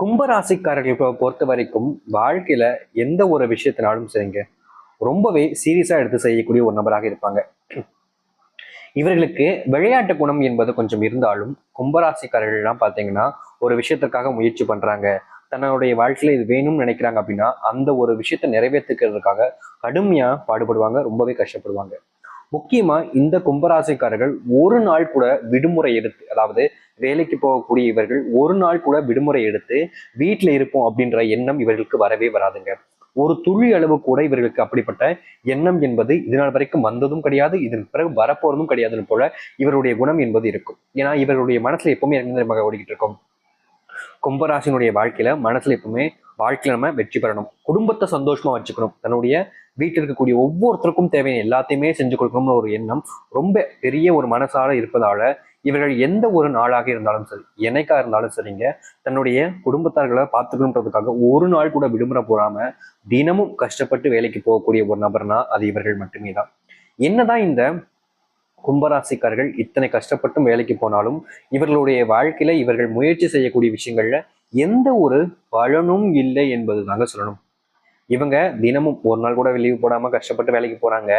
கும்பராசிக்காரர்களை பொறுத்த வரைக்கும் வாழ்க்கையில எந்த ஒரு விஷயத்தினாலும் சரிங்க. ரொம்பவே சீரியஸா எடுத்து செய்யக்கூடிய ஒரு நபராக இருப்பாங்க. இவர்களுக்கு விளையாட்டு குணம் என்பது கொஞ்சம் இருந்தாலும் கும்பராசிக்காரர்கள் எல்லாம் பார்த்தீங்கன்னா ஒரு விஷயத்திற்காக முயற்சி பண்றாங்க. தன்னுடைய வாழ்க்கையில இது வேணும்னு நினைக்கிறாங்க அப்படின்னா அந்த ஒரு விஷயத்தை நிறைவேற்றுக்கிறதுக்காக கடுமையா பாடுபடுவாங்க ரொம்பவே கஷ்டப்படுவாங்க. முக்கியமா இந்த கும்பராசிக்காரர்கள் ஒரு நாள் கூட விடுமுறை எடுத்து அதாவது வேலைக்கு போகக்கூடிய இவர்கள் ஒரு நாள் கூட விடுமுறை எடுத்து வீட்டில் இருப்போம் அப்படின்ற எண்ணம் இவர்களுக்கு வரவே வராதுங்க. ஒரு துளி அளவு கூட இவர்களுக்கு அப்படிப்பட்ட எண்ணம் என்பது இதனால் வரைக்கும் வந்ததும் கிடையாது இதன் பிறகு வரப்போறதும் கிடையாதுன்னு போல இவருடைய குணம் என்பது இருக்கும். ஏன்னா இவருடைய மனசுல எப்பவுமே இறங்க ஓடிக்கிட்டு இருக்கும்? கும்பராசினுடைய வாழ்க்கையில மனசுல எப்பவுமே வாழ்க்கையில நம்ம வெற்றி பெறணும். குடும்பத்தை சந்தோஷமா வச்சுக்கணும். தன்னுடைய வீட்டில் இருக்கக்கூடிய ஒவ்வொருத்தருக்கும் தேவையான எல்லாத்தையுமே செஞ்சு கொடுக்கணும்னு ஒரு எண்ணம் ரொம்ப பெரிய ஒரு மனசால இருப்பதால இவர்கள் எந்த ஒரு நாளாக இருந்தாலும் சரி என்னைக்கா இருந்தாலும் சரிங்க தன்னுடைய குடும்பத்தார்களை பார்த்துக்கணுன்றதுக்காக ஒரு நாள் கூட விடுமுறை போடாம தினமும் கஷ்டப்பட்டு வேலைக்கு போகக்கூடிய ஒரு நபர்னா அது இவர்கள் மட்டுமே தான். என்னதான் இந்த கும்பராசிக்காரர்கள் இத்தனை கஷ்டப்பட்டும் வேலைக்கு போனாலும் இவர்களுடைய வாழ்க்கையில இவர்கள் முயற்சி செய்யக்கூடிய விஷயங்கள்ல எந்த ஒரு பலனும் இல்லை என்பது தாங்க சொல்லணும். இவங்க தினமும் ஒரு நாள் கூட வெளியே போடாம கஷ்டப்பட்டு வேலைக்கு போறாங்க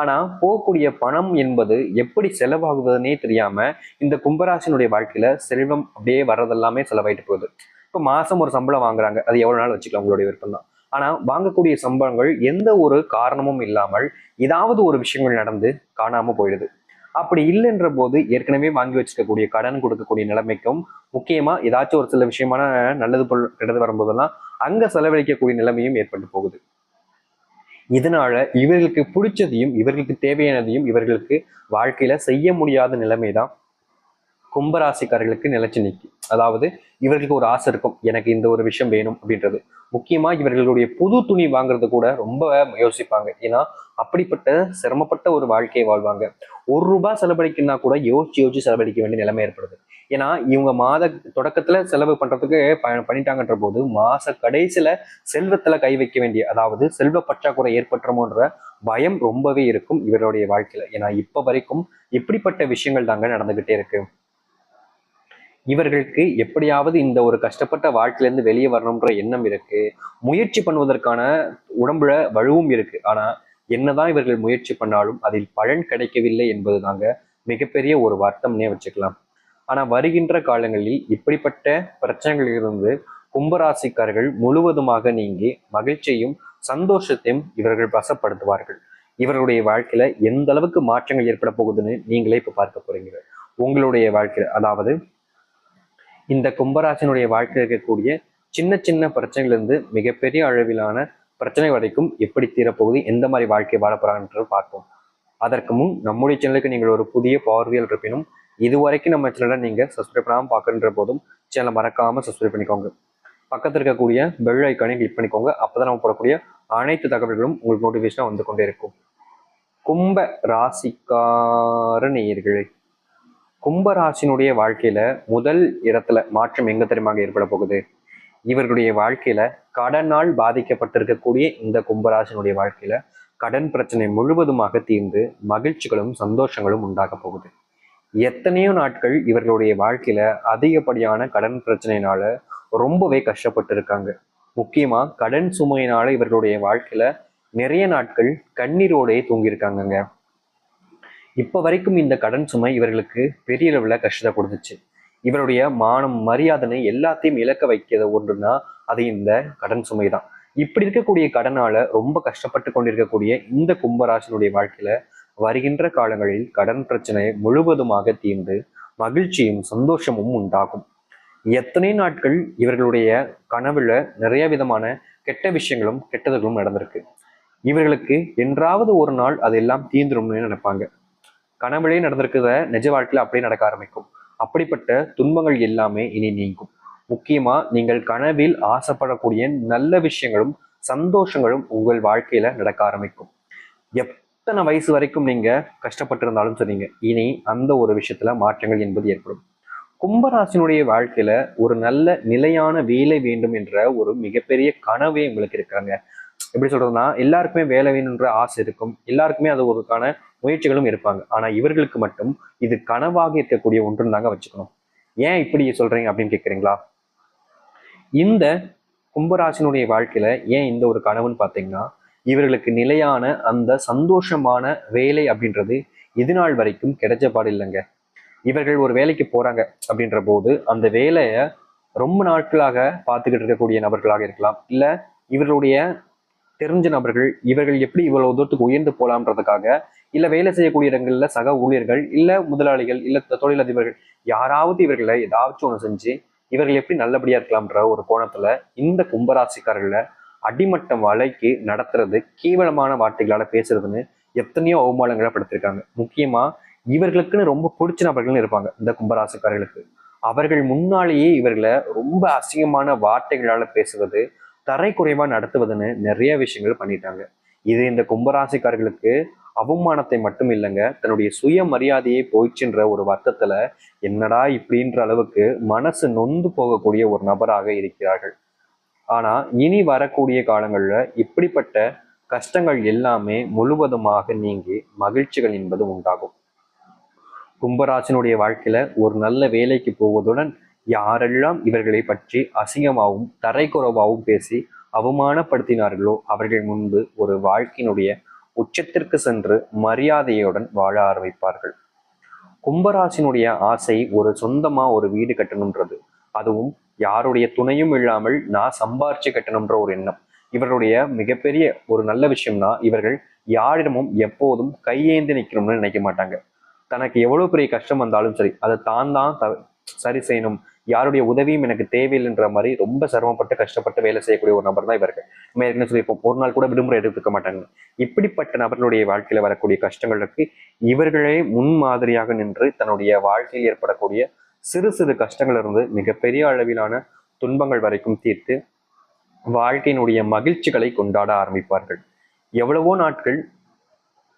ஆனால் போகக்கூடிய பணம் என்பது எப்படி செலவாகுவதுனே தெரியாமல் இந்த கும்பராசினுடைய வாழ்க்கையில் செல்வம் அப்படியே வர்றதெல்லாமே செலவாயிட்டு போகுது. இப்போ மாதம் ஒரு சம்பளம் வாங்குறாங்க. அது எவ்வளோ நாள் வச்சுக்கலாம் உங்களுடைய விருப்பம் தான். ஆனால் வாங்கக்கூடிய சம்பளங்கள் எந்த ஒரு காரணமும் இல்லாமல் ஏதாவது ஒரு விஷயங்கள் நடந்து காணாமல் போயிடுது. அப்படி இல்லைன்ற போது ஏற்கனவே வாங்கி வச்சுக்கக்கூடிய கடன் கொடுக்கக்கூடிய நிலைமைக்கும் முக்கியமாக ஏதாச்சும் ஒரு சில விஷயமான நல்லது பொருள் கெட்டது வரும்போதெல்லாம் அங்கே செலவழிக்கக்கூடிய நிலைமையும் ஏற்பட்டு போகுது. இதனால இவர்களுக்கு பிடிச்சதையும் இவர்களுக்கு தேவையானதையும் இவர்களுக்கு வாழ்க்கையில செய்ய முடியாத நிலைமை தான் கும்பராசிக்காரர்களுக்கு நிலைச்சு நிற்கும் அதாவது இவர்களுக்கு ஒரு ஆசை இருக்கும் எனக்கு இந்த ஒரு விஷயம் வேணும் அப்படின்றது. முக்கியமா இவர்களுடைய புது துணி வாங்குறது கூட ரொம்ப யோசிப்பாங்க. ஏன்னா அப்படிப்பட்ட சிரமப்பட்ட ஒரு வாழ்க்கையை வாழ்வாங்க. ஒரு ரூபாய் செலவழிக்கணும்னா கூட யோசிச்சு யோசிச்சு செலவழிக்க வேண்டிய நிலைமை ஏற்படுது. ஏன்னா இவங்க மாத தொடக்கத்துல செலவு பண்றதுக்கு பண்ணிட்டாங்கன்ற போது மாச கடைசியில செல்வத்துல கை வைக்க வேண்டிய அதாவது செல்வ பற்றாக்குறை ஏற்பட்டுறமோன்ற பயம் ரொம்பவே இருக்கும் இவருடைய வாழ்க்கையில. ஏன்னா இப்ப வரைக்கும் இப்படிப்பட்ட விஷயங்கள் தாங்க நடந்துகிட்டே இருக்கு. இவர்களுக்கு எப்படியாவது இந்த ஒரு கஷ்டப்பட்ட வாழ்க்கையிலேருந்து வெளியே வரணுன்ற எண்ணம் இருக்கு. முயற்சி பண்ணுவதற்கான உடம்புல வலுவும் இருக்கு. ஆனா என்னதான் இவர்கள் முயற்சி பண்ணாலும் அதில் பலன் கிடைக்கவில்லை என்பது தாங்க மிகப்பெரிய ஒரு வருத்தம்னே வச்சுக்கலாம். ஆனா வருகின்ற காலங்களில் இப்படிப்பட்ட பிரச்சனைகளிலிருந்து கும்பராசிக்காரர்கள் முழுவதுமாக நீங்கி மகிழ்ச்சியும் சந்தோஷத்தையும் இவர்கள் வசப்படுத்துவார்கள். இவர்களுடைய வாழ்க்கையில எந்த அளவுக்கு மாற்றங்கள் ஏற்பட போகுதுன்னு நீங்களே இப்ப பார்க்க போறீங்க. உங்களுடைய வாழ்க்கையில அதாவது இந்த கும்பராசினுடைய வாழ்க்கையில் இருக்கக்கூடிய சின்ன சின்ன பிரச்சனைகளிலிருந்து மிகப்பெரிய அளவிலான பிரச்சனை வரைக்கும் எப்படி தீரப்போகுது எந்த மாதிரி வாழ்க்கை வாழ போறாங்கன்றது பார்ப்போம். அதற்கு முன் நம்முடைய சேனலுக்கு நீங்கள் ஒரு புதிய பார்வையில் இருப்பினும் இதுவரைக்கும் நம்ம சேனலை நீங்கள் சப்ஸ்கிரைப் பண்ணாமல் பார்க்குன்ற போதும் சேனலை மறக்காமல் சப்ஸ்கிரைப் பண்ணிக்கோங்க. பக்கத்தில் இருக்கக்கூடிய பெல் ஐக்கானை கிளிக் பண்ணிக்கோங்க. அப்பதான் நம்ம போடக்கூடிய அனைத்து தகவல்களும் உங்களுக்கு நோட்டிஃபிகேஷனாக வந்து கொண்டே இருக்கும். கும்ப ராசிக்கார நேயர்களே கும்பராசினுடைய வாழ்க்கையில முதல் இடத்துல மாற்றம் எங்க தெரியுமாங்க ஏற்பட போகுது? இவர்களுடைய வாழ்க்கையில கடனால் பாதிக்கப்பட்டிருக்கக்கூடிய இந்த கும்பராசினுடைய வாழ்க்கையில கடன் பிரச்சனை முழுவதுமாக தீர்ந்து மகிழ்ச்சிகளும் சந்தோஷங்களும் உண்டாக போகுது. எத்தனையோ நாட்கள் இவர்களுடைய வாழ்க்கையில அதிகப்படியான கடன் பிரச்சனையினால ரொம்பவே கஷ்டப்பட்டு இருக்காங்க முக்கியமா கடன் சுமையினால இவர்களுடைய வாழ்க்கையில நிறைய நாட்கள் கண்ணீரோடே தூங்கியிருக்காங்கங்க. இப்ப வரைக்கும் இந்த கடன் சுமை இவர்களுக்கு பெரிய அளவுல கஷ்டத்தை கொடுத்துச்சு. இவருடைய மானம் மரியாதனை எல்லாத்தையும் இழக்க வைக்கிறது ஒன்றுனா அது இந்த கடன் சுமை தான் இப்படி இருக்கக்கூடிய கடனால ரொம்ப கஷ்டப்பட்டு கொண்டிருக்கக்கூடிய இந்த கும்பராசினுடைய வாழ்க்கையில வருகின்ற காலங்களில் கடன் பிரச்சனை முழுவதுமாக தீர்ந்து மகிழ்ச்சியும் சந்தோஷமும் உண்டாகும். எத்தனை நாட்கள் இவர்களுடைய கனவுல நிறைய விதமான கெட்ட விஷயங்களும் கெட்டதுகளும் நடந்திருக்கு. இவர்களுக்கு என்றாவது ஒரு நாள் அதெல்லாம் தீந்துரும்னு நினைப்பாங்க. கனவுலே நடந்திருக்கிறத நிஜ வாழ்க்கையில அப்படியே நடக்க ஆரம்பிக்கும். அப்படிப்பட்ட துன்பங்கள் எல்லாமே இனி நீங்கும். முக்கியமா நீங்கள் கனவில் ஆசைப்படக்கூடிய நல்ல விஷயங்களும் சந்தோஷங்களும் உங்கள் வாழ்க்கையில நடக்க ஆரம்பிக்கும். எத்தனை வயசு வரைக்கும் நீங்க கஷ்டப்பட்டிருந்தாலும் சரிங்க இனி அந்த ஒரு விஷயத்துல மாற்றங்கள் என்பது ஏற்படும். கும்பராசினுடைய வாழ்க்கையில ஒரு நல்ல நிலையான வேலை வேண்டும் என்ற ஒரு மிகப்பெரிய கனவே உங்களுக்கு இருக்காங்க. எப்படி சொல்றதுன்னா எல்லாருக்குமே வேலை வேணுன்ற ஆசை இருக்கும். எல்லாருக்குமே அது ஒருக்கான முயற்சிகளும் இருப்பாங்க. ஆனா இவர்களுக்கு மட்டும் இது கனவாக இருக்கக்கூடிய ஒன்று தாங்க வச்சுக்கணும். ஏன் இப்படி சொல்றீங்க அப்படின்னு கேட்குறீங்களா இந்த கும்பராசினுடைய வாழ்க்கையில ஏன் இந்த ஒரு கனவுன்னு பார்த்தீங்கன்னா இவர்களுக்கு நிலையான அந்த சந்தோஷமான வேலை அப்படின்றது இது நாள் வரைக்கும் கிடைச்ச பாடு இல்லைங்க. இவர்கள் ஒரு வேலைக்கு போறாங்க அப்படின்ற போது அந்த வேலையை ரொம்ப நாட்களாக பார்த்துக்கிட்டு இருக்கக்கூடிய நபர்களாக இருக்கலாம். இல்ல இவர்களுடைய தெரிஞ்ச நபர்கள் இவர்கள் எப்படி இவ்வளவு தூரத்துக்கு உயர்ந்து போலாம்ன்றதுக்காக இல்ல வேலை செய்யக்கூடிய இடங்கள்ல சக ஊழியர்கள் இல்ல முதலாளிகள் இல்ல தொழிலதிபர்கள் யாராவது இவர்களை ஏதாச்சும் ஒன்று செஞ்சு இவர்கள் எப்படி நல்லபடியா இருக்கலாம்ன்ற ஒரு கோணத்துல இந்த கும்பராசிக்காரர்களை அடிமட்டம் வலைக்கு நடத்துறது கேவலமான வார்த்தைகளால பேசுறதுன்னு எத்தனையோ அவமானங்களை படுத்திருக்காங்க. முக்கியமா இவர்களுக்குன்னு ரொம்ப பிடிச்ச நபர்கள்னு இருப்பாங்க இந்த கும்பராசிக்காரர்களுக்கு. அவர்கள் முன்னாலேயே இவர்களை ரொம்ப அசிங்கமான வார்த்தைகளால பேசுவது தரை குறைவா நடத்துவதுன்னு நிறைய விஷயங்கள் பண்ணிட்டாங்க. இது இந்த கும்பராசிக்காரர்களுக்கு அவமானத்தை மட்டும் இல்லைங்க தன்னுடைய சுய மரியாதையை போயிடுச்சுன்ற ஒரு வருத்தத்துல என்னடா இப்படின்ற அளவுக்கு மனசு நொந்து போகக்கூடிய ஒரு நபராக இருக்கிறார்கள். ஆனா இனி வரக்கூடிய காலங்கள்ல இப்படிப்பட்ட கஷ்டங்கள் எல்லாமே முழுவதுமாக நீங்கி மகிழ்ச்சிகள் என்பது உண்டாகும். கும்பராசினுடைய வாழ்க்கையில ஒரு நல்ல வேலைக்கு போவதுடன் யாரெல்லாம் இவர்களை பற்றி அசிங்கமாகவும் தரைக்குறவாகவும் பேசி அவமானப்படுத்தினார்களோ அவர்கள் முன்பு ஒரு வாழ்க்கையினுடைய உச்சத்திற்கு சென்று மரியாதையுடன் வாழ ஆரம்பிப்பார்கள். கும்பராசினுடைய ஆசை ஒரு சொந்தமா ஒரு வீடு கட்டணுன்றது அதுவும் யாருடைய துணையும் இல்லாமல் நான் சம்பாரிச்சு கட்டணுன்ற ஒரு எண்ணம். இவர்களுடைய மிகப்பெரிய ஒரு நல்ல விஷயம்னா இவர்கள் யாரிடமும் எப்போதும் கையேந்தி நிற்கணும்னு நினைக்க மாட்டாங்க. தனக்கு எவ்வளவு பெரிய கஷ்டம் வந்தாலும் சரி அதை தான் தான் த- சரி செய்யணும். யாருடைய உதவியும் எனக்கு தேவையில்லைன்ற மாதிரி ரொம்ப சிரமப்பட்டு கஷ்டப்பட்டு வேலை செய்யக்கூடிய ஒரு நபர் தான் இவர்கள். நம்ம ஏற்கனவே சொல்லியிருப்போம் ஒரு நாள் கூட விடுமுறை எடுத்துக்க மாட்டாங்க. இப்படிப்பட்ட நபர்களுடைய வாழ்க்கையில் வரக்கூடிய கஷ்டங்களுக்கு இவர்களே முன்மாதிரியாக நின்று தன்னுடைய வாழ்க்கையில் ஏற்படக்கூடிய சிறு சிறு கஷ்டங்களிலிருந்து மிகப்பெரிய அளவிலான துன்பங்கள் வரைக்கும் தீர்த்து வாழ்க்கையினுடைய மகிழ்ச்சிகளை கொண்டாட ஆரம்பிப்பார்கள். எவ்வளவோ நாட்கள்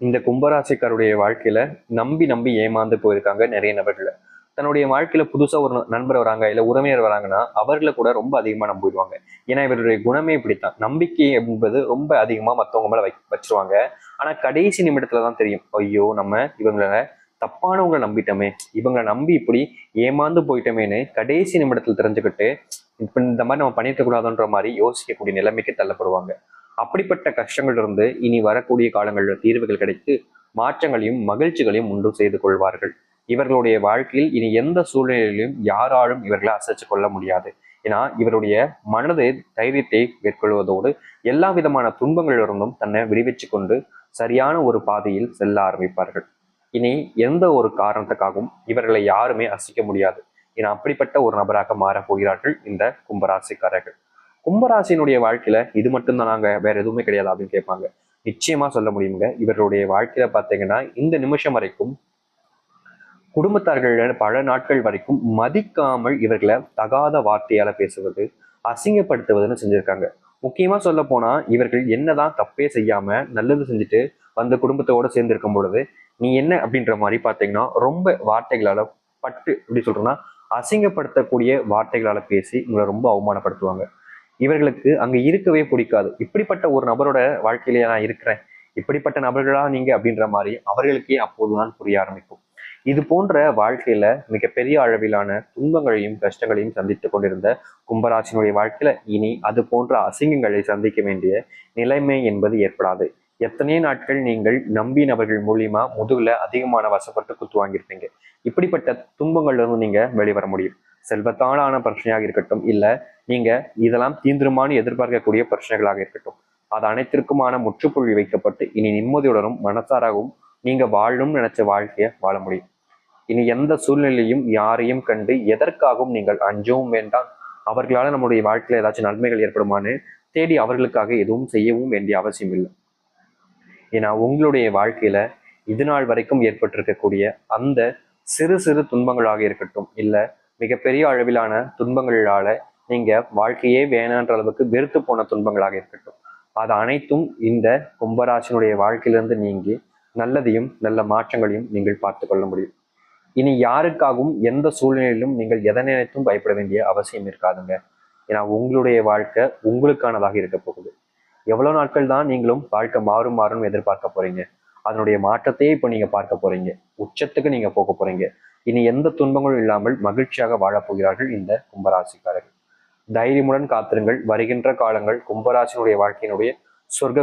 இந்த கும்பராசிக்காருடைய வாழ்க்கையில நம்பி நம்பி ஏமாந்து போயிருக்காங்க நிறைய நபர்கள். தன்னுடைய வாழ்க்கையில புதுசா ஒரு நண்பர் வராங்க இல்ல உறவினர் வராங்கன்னா அவர்களை கூட ரொம்ப அதிகமா நம்பிடுவாங்க. ஏன்னா இவருடைய குணமே இப்படித்தான். நம்பிக்கை என்பது ரொம்ப அதிகமா மத்தவங்க மேல வை வச்சிருவாங்க. ஆனா கடைசி நிமிடத்துலதான் தெரியும் ஐயோ நம்ம இவங்களை தப்பானவங்களை நம்பிட்டோமே இவங்களை நம்பி இப்படி ஏமாந்து போயிட்டோமேன்னு கடைசி நிமிடத்தில் தெரிஞ்சுக்கிட்டு இப்போ இந்த மாதிரி நம்ம பண்ணிட்டு கூடாதுன்ற மாதிரி யோசிக்கக்கூடிய நிலைமைக்கு தள்ளப்படுவாங்க. அப்படிப்பட்ட கஷ்டங்கள் இருந்து இனி வரக்கூடிய காலங்களில் தீர்வுகள் கிடைத்து மாற்றங்களையும் மகிழ்ச்சிகளையும் உண்டு செய்து கொள்வார்கள். இவர்களுடைய வாழ்க்கையில் இனி எந்த சூழ்நிலையிலும் யாராலும் இவர்களை அசைச்சு கொள்ள முடியாது. ஏன்னா இவருடைய மனது தைரியத்தை மேற்கொள்வதோடு எல்லா விதமான துன்பங்களிலிருந்தும் தன்னை விடுவிச்சு கொண்டு சரியான ஒரு பாதையில் செல்ல ஆரம்பிப்பார்கள். இனி எந்த ஒரு காரணத்துக்காகவும் இவர்களை யாருமே அசைக்க முடியாது. ஏன்னா அப்படிப்பட்ட ஒரு நபராக மாறப் போகிறார்கள் இந்த கும்பராசிக்காரர்கள். கும்பராசினுடைய வாழ்க்கையில இது மட்டும் தான் நாங்க வேற எதுவுமே கிடையாது அப்படின்னு கேட்பாங்க. நிச்சயமா சொல்ல முடியுங்க இவர்களுடைய வாழ்க்கையில பாத்தீங்கன்னா இந்த நிமிஷம் வரைக்கும் குடும்பத்தார்கள் பல நாட்கள் வரைக்கும் மதிக்காமல் இவர்களை தகாத வார்த்தையால பேசுவது அசிங்கப்படுத்துவதுன்னு செஞ்சிருக்காங்க. முக்கியமா சொல்ல போனா இவர்கள் என்னதான் தப்பே செய்யாம நல்லது செஞ்சுட்டு வந்த குடும்பத்தோட சேர்ந்து இருக்கும் பொழுது நீ என்ன அப்படின்ற மாதிரி பார்த்தீங்கன்னா ரொம்ப வார்த்தைகளால பட்டு எப்படி சொல்கிறோன்னா அசிங்கப்படுத்தக்கூடிய வார்த்தைகளால பேசி உங்களை ரொம்ப அவமானப்படுத்துவாங்க. இவர்களுக்கு அங்க இருக்கவே பிடிக்காது. இப்படிப்பட்ட ஒரு நபரோட வாழ்க்கையிலேயே நான் இருக்கிறேன். இப்படிப்பட்ட நபர்களா நீங்க அப்படின்ற மாதிரி அவர்களுக்கே அப்போதுதான் புரிய ஆரம்பிக்கும். இது போன்ற வாழ்க்கையில மிகப்பெரிய அளவிலான துன்பங்களையும் கஷ்டங்களையும் சந்தித்து கொண்டிருந்த கும்பராசினுடைய வாழ்க்கையில இனி அது போன்ற அசிங்கங்களை சந்திக்க வேண்டிய நிலைமை என்பது ஏற்படாது. எத்தனையோ நாட்கள் நீங்கள் நம்பி நபர்கள் மூலியமா முதுகுல அதிகமான வசப்பட்டு குத்து வாங்கியிருப்பீங்க? இப்படிப்பட்ட துன்பங்கள்ல இருந்து நீங்க வெளிவர முடியும். செல்வத்தாலான பிரச்சனையாக இருக்கட்டும் இல்ல நீங்க இதெல்லாம் தீந்திரமானு எதிர்பார்க்கக்கூடிய பிரச்சனைகளாக இருக்கட்டும். அது அனைத்திற்குமான முற்றுப்புள்ளி வைக்கப்பட்டு இனி நிம்மதியுடனும் மனசாராகவும் நீங்க வாழணும்னு நினைச்ச வாழ்க்கையை வாழ முடியும். இனி எந்த சூழ்நிலையும் யாரையும் கண்டு எதற்காகவும் நீங்கள் அஞ்சவும் வேண்டாம். அவர்களால் நம்முடைய வாழ்க்கையில ஏதாச்சும் நன்மைகள் ஏற்படுமான்னு தேடி அவர்களுக்காக எதுவும் செய்யவும் வேண்டிய அவசியம் இல்லை. ஏன்னா உங்களுடைய வாழ்க்கையில இது நாள் வரைக்கும் ஏற்பட்டிருக்கக்கூடிய அந்த சிறு சிறு துன்பங்களாக இருக்கட்டும் இல்ல மிகப்பெரிய அளவிலான துன்பங்களால நீங்க வாழ்க்கையே வேணான்ற அளவுக்கு வெறுத்து போன துன்பங்களாக இருக்கட்டும். அது அனைத்தும் இந்த கும்பராசினுடைய வாழ்க்கையிலிருந்து நீங்கி நல்லதையும் நல்ல மாற்றங்களையும் நீங்கள் பார்த்து கொள்ள முடியும். இனி யாருக்காகவும் எந்த சூழ்நிலையிலும் நீங்கள் எதை நினைத்தும் பயப்பட வேண்டிய அவசியம் இருக்காதுங்க. ஏன்னா உங்களுடைய வாழ்க்கை உங்களுக்கானதாக இருக்க போகுது. எவ்வளவு நாட்கள் தான் நீங்களும் வாழ்க்கை மாறும் மாறும் எதிர்பார்க்க போறீங்க. அதனுடைய மாற்றத்தையே இப்போ நீங்க பார்க்க போறீங்க. உச்சத்துக்கு நீங்க போக போறீங்க. இனி எந்த துன்பங்களும் இல்லாமல் மகிழ்ச்சியாக வாழப் போகிறார்கள் இந்த கும்பராசிக்காரர்கள். தைரியமுடன் காத்திருங்கள். வருகின்ற காலங்கள் கும்பராசினுடைய வாழ்க்கையினுடைய சொர்க்க